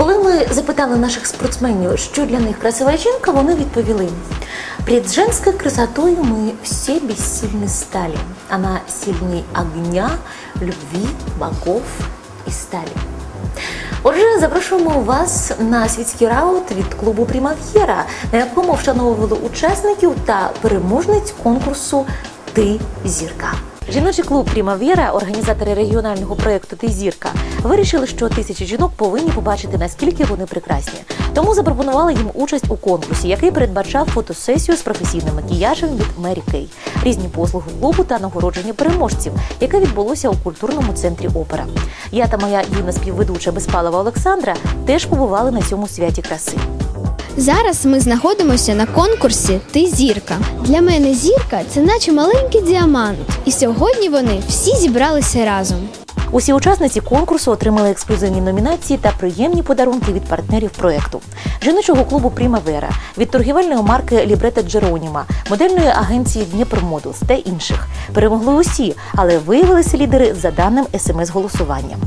Коли ми запитали наших спортсменів, що для них красива жінка, вони відповіли: Пред женской красотой мы все бессильны стали. Она сильней огня, любви, богов і сталі. Отже, запрошуємо вас на світський раут від клубу Примав'єра, на якому вшановували учасників та переможниць конкурсу Ти зірка. Жіночий клуб Примав'єра, організатори регіонального проєкту Ти зірка, вирішили, що тисячі жінок повинні побачити наскільки вони прекрасні. Тому запропонували їм участь у конкурсі, який передбачав фотосесію з професійним макіяжем від Мері Кей, різні послуги клубу та нагородження переможців, яке відбулося у культурному центрі опера. Я та моя юна співведуча Безпалова Олександра теж побували на цьому святі краси. Зараз ми знаходимося на конкурсі Ти зірка. Для мене зірка це наче маленький діамант. І сьогодні вони всі зібралися разом. Усі учасниці конкурсу отримали ексклюзивні номінації та приємні подарунки від партнерів проекту жіночого клубу Примавера, від торгівельної марки Лібрета Джероніма, модельної агенції Дніпр Моделс та інших. Перемогли усі, але виявилися лідери за даним смс-голосуванням.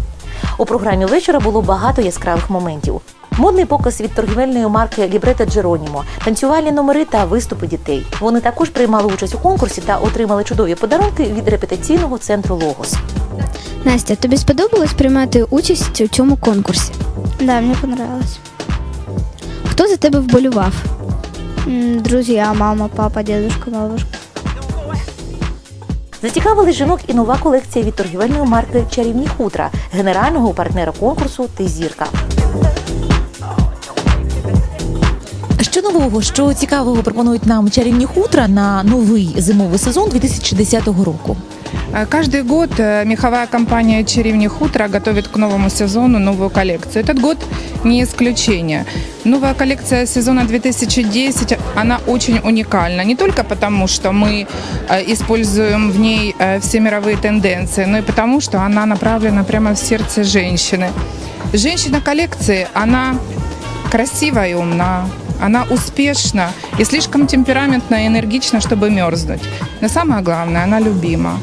У програмі вечора було багато яскравих моментів. Модний показ від торгівельної марки Лібрета Джеронімо, танцювальні номери та виступи дітей. Вони також приймали участь у конкурсі та отримали чудові подарунки від репетиційного центру Логос. Настя, тобі сподобалось приймати участь у цьому конкурсі? Да, мне понравилось. Хто за тебе вболював? М, Друзья, мама, папа, дедушка, бабушка. Зацікавили жінок і нова колекція від торгівельної марки Чарівні хутра, генерального партнера конкурсу Ти зірка. Що нового, що цікавого пропонують нам чарівні хутра на новий зимовий сезон 2010 року? А, Каждый год э, меховая компания «Черевни Хутро» готовит к новому сезону новую коллекцию. Этот год не исключение. Новая коллекция сезона 2010, она очень уникальна. Не только потому, что мы э, используем в ней э, все мировые тенденции, но и потому, что она направлена прямо в сердце женщины. Женщина коллекции, она красивая и умна, Она успешна и слишком темпераментна и энергична, чтобы мерзнуть. Но самое главное, она любима.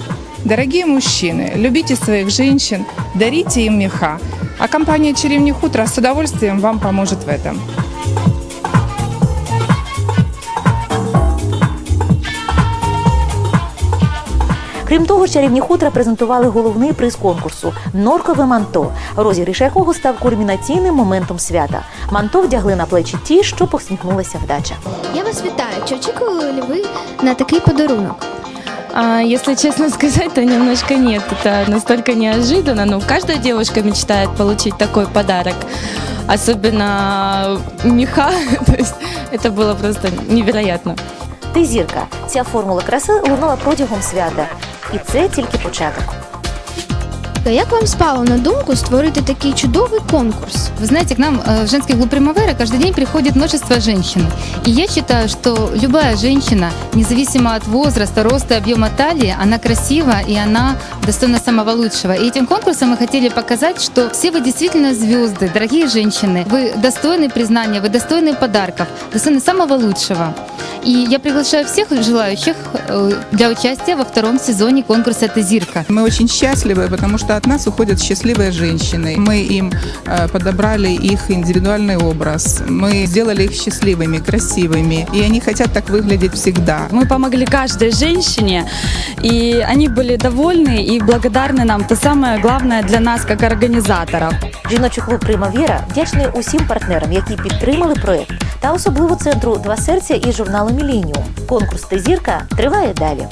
Дорогие мужчины, любите своих женщин, дарите им меха. А компания «Черевни хутро» с удовольствием вам поможет в этом. Крім того, чарівні хутра презентували головний приз конкурсу норкове манто, розіграш якого став кульмінаційним моментом свята. Манто вдягли на плечі ті, що посміхнулася вдача. Я вас вітаю. Чи очікували ви на такий подарунок? А, если честно сказать, то немножко нет. Это настолько неожиданно. Ну, каждая девушка мечтает получить такой подарок. Особенно меха. То есть это было просто невероятно. Ти зірка. Ця формула краси лунала протягом свята. І це тільки початок. Як вам спало на думку створити такий чудовий конкурс? Вы знаете, к нам э, в женский клуб Примавера каждый день приходит множество женщин. И я считаю, что любая женщина, независимо от возраста, роста, объема талии, она красива и она достойна самого лучшего. И этим конкурсом мы хотели показать, что все вы действительно звезды, дорогие женщины. Вы достойны признания, вы достойны подарков, достойны самого лучшего. И я приглашаю всех желающих э, для участия во втором сезоне конкурса «Ты зирка». Мы очень счастливы, потому что от нас уходят счастливые женщины. Мы им э, подобрали их индивидуальный образ. Мы сделали их счастливыми, красивыми. И они хотят так выглядеть всегда. Мы помогли каждой женщине, и они были довольны и благодарны нам. То самое главное для нас, как организаторов. Жіночий клуб Примавіра вдячний усім партнерам, які підтримали проект, та особливо центру Два серця і журналу Міленіум. Конкурс «Ти зірка триває далі.